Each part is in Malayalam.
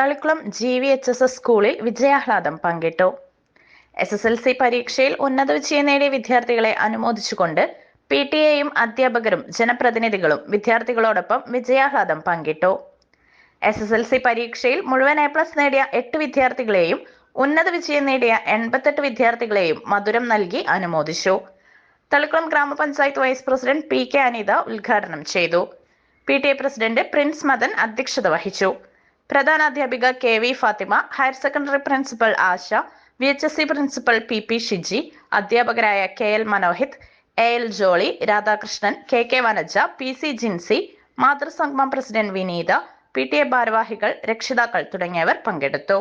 Thalikulam G V H S S സ്കൂളിൽ വിജയാഹ്ലാദം പങ്കിട്ടു. എസ് എസ് എൽ സി പരീക്ഷയിൽ ഉന്നത വിജയം നേടിയ വിദ്യാർത്ഥികളെ അനുമോദിച്ചുകൊണ്ട് പി ടി എയും അധ്യാപകരും ജനപ്രതിനിധികളും വിദ്യാർത്ഥികളോടൊപ്പം വിജയാഹ്ലാദം പങ്കിട്ടു. എസ് എസ് എൽ സി പരീക്ഷയിൽ മുഴുവൻ എ പ്ലസ് നേടിയ എട്ട് വിദ്യാർത്ഥികളെയും ഉന്നത വിജയം നേടിയ എൺപത്തെട്ട് വിദ്യാർത്ഥികളെയും മധുരം നൽകി അനുമോദിച്ചു. തളിക്കുളം ഗ്രാമപഞ്ചായത്ത് vice president P K Anitha ഉദ്ഘാടനം ചെയ്തു. P T A president Prince Madan അധ്യക്ഷത വഹിച്ചു. പ്രധാനാധ്യാപിക K V Fathima higher secondary principal Asha V H S C principal P P Shiji അധ്യാപകരായ K L Manohith A L Jolly Radhakrishnan K K Vanaja P C Jincy മാതൃസംഗമം president Vineetha P T A ഭാരവാഹികൾ രക്ഷിതാക്കൾ തുടങ്ങിയവർ പങ്കെടുത്തു.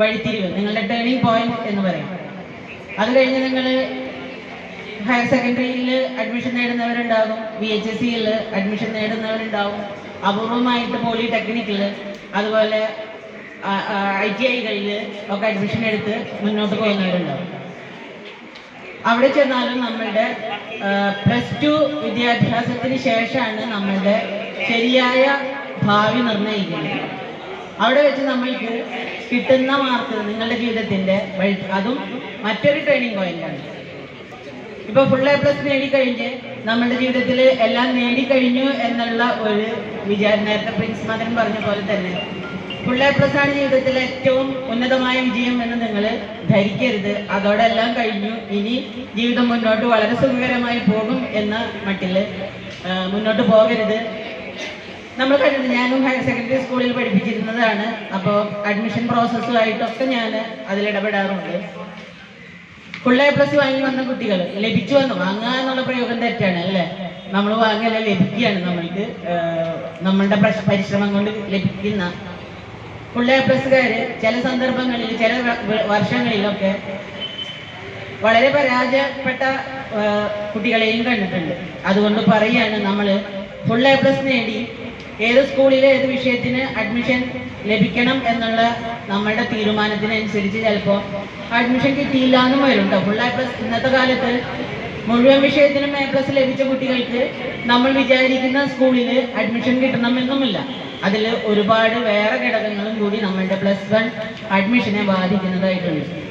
വഴിത്തിരിവ് നിങ്ങളുടെ ടേണിംഗ് പോയിന്റ് എന്ന് പറയും. അത് കഴിഞ്ഞ് നിങ്ങൾ ഹയർ സെക്കൻഡറിയിൽ അഡ്മിഷൻ നേടുന്നവരുണ്ടാകും വി എച്ച് എസ് സിയിൽ അഡ്മിഷൻ നേടുന്നവരുണ്ടാവും അപൂർവമായിട്ട് പോളിടെക്നിക്കിൽ അതുപോലെ ഐ ടി ഐകളിൽ ഒക്കെ അഡ്മിഷൻ എടുത്ത് മുന്നോട്ട് പോകുന്നവരുണ്ടാവും അവിടെ ചെന്നാലും നമ്മളുടെ പ്ലസ് ടു വിദ്യാഭ്യാസത്തിന് ശേഷമാണ് നമ്മളുടെ ശരിയായ ഭാവി നിർണയിക്കുന്നത്. അവിടെ വെച്ച് നമ്മൾക്ക് കിട്ടുന്ന മാർക്ക് നിങ്ങളുടെ ജീവിതത്തിന്റെ വഴി അതും മറ്റൊരു ട്രെയിനിങ് പോയിന്റാണ് ഇപ്പൊ ഫുൾ എ പ്ലസ് നേടിക്കഴിഞ്ഞ് നമ്മുടെ ജീവിതത്തിൽ എല്ലാം നേടിക്കഴിഞ്ഞു എന്നുള്ള ഒരു വിചാരം നേരത്തെ പ്രിൻസ് മദൻ പറഞ്ഞ പോലെ തന്നെ ഫുൾ എ പ്ലസ് ആണ് ജീവിതത്തിലെ ഏറ്റവും ഉന്നതമായ വിജയം എന്ന് നിങ്ങൾ ധരിക്കരുത്. അതോടെ എല്ലാം കഴിഞ്ഞു. ഇനി ജീവിതം മുന്നോട്ട് വളരെ സുഖകരമായി പോകും എന്ന മട്ടിൽ മുന്നോട്ട് പോകരുത്. നമ്മൾ കഴിഞ്ഞ ഞാനും ഹയർ സെക്കൻഡറി സ്കൂളിൽ പഠിപ്പിച്ചിരുന്നതാണ്. അപ്പോൾ അഡ്മിഷൻ പ്രോസസ്സുമായിട്ടൊക്കെ ഞാൻ അതിലിടപെടാറുണ്ട് ഫുൾ എ പ്ലസ് വാങ്ങി വന്ന കുട്ടികൾ ലഭിച്ചു വന്നു. വാങ്ങുക എന്നുള്ള പ്രയോഗം തെറ്റാണ് അല്ലേ? നമ്മൾ വാങ്ങല ലഭിക്കുകയാണ് നമ്മൾക്ക്. നമ്മളുടെ പ്രശ്- പരിശ്രമം കൊണ്ട് ലഭിക്കുന്ന ഫുൾ എ പ്ലസ്സുകാർ ചില സന്ദർഭങ്ങളിൽ ചില വർഷങ്ങളിലൊക്കെ വളരെ പരാജയപ്പെട്ട കുട്ടികളെയും കണ്ടിട്ടുണ്ട്. അതുകൊണ്ട് പറയാണ് നമ്മൾ ഫുൾ എ പ്ലസ് നേടി ഏത് സ്കൂളിലെ ഏത് വിഷയത്തിന് അഡ്മിഷൻ ലഭിക്കണം എന്നുള്ള നമ്മളുടെ തീരുമാനത്തിനനുസരിച്ച് ചിലപ്പോൾ അഡ്മിഷൻ കിട്ടിയില്ല എന്നും വരും കേട്ടോ ഫുൾ എ പ്ലസ് ഇന്നത്തെ കാലത്ത് മുഴുവൻ വിഷയത്തിനും എ പ്ലസ് ലഭിച്ച കുട്ടികൾക്ക് നമ്മൾ വിചാരിക്കുന്ന സ്കൂളിൽ അഡ്മിഷൻ കിട്ടണമെന്നുമില്ല അതിൽ ഒരുപാട് വേറെ ഘടകങ്ങളും കൂടി നമ്മളുടെ പ്ലസ് വൺ അഡ്മിഷനെ ബാധിക്കുന്നതായിട്ടുണ്ട്.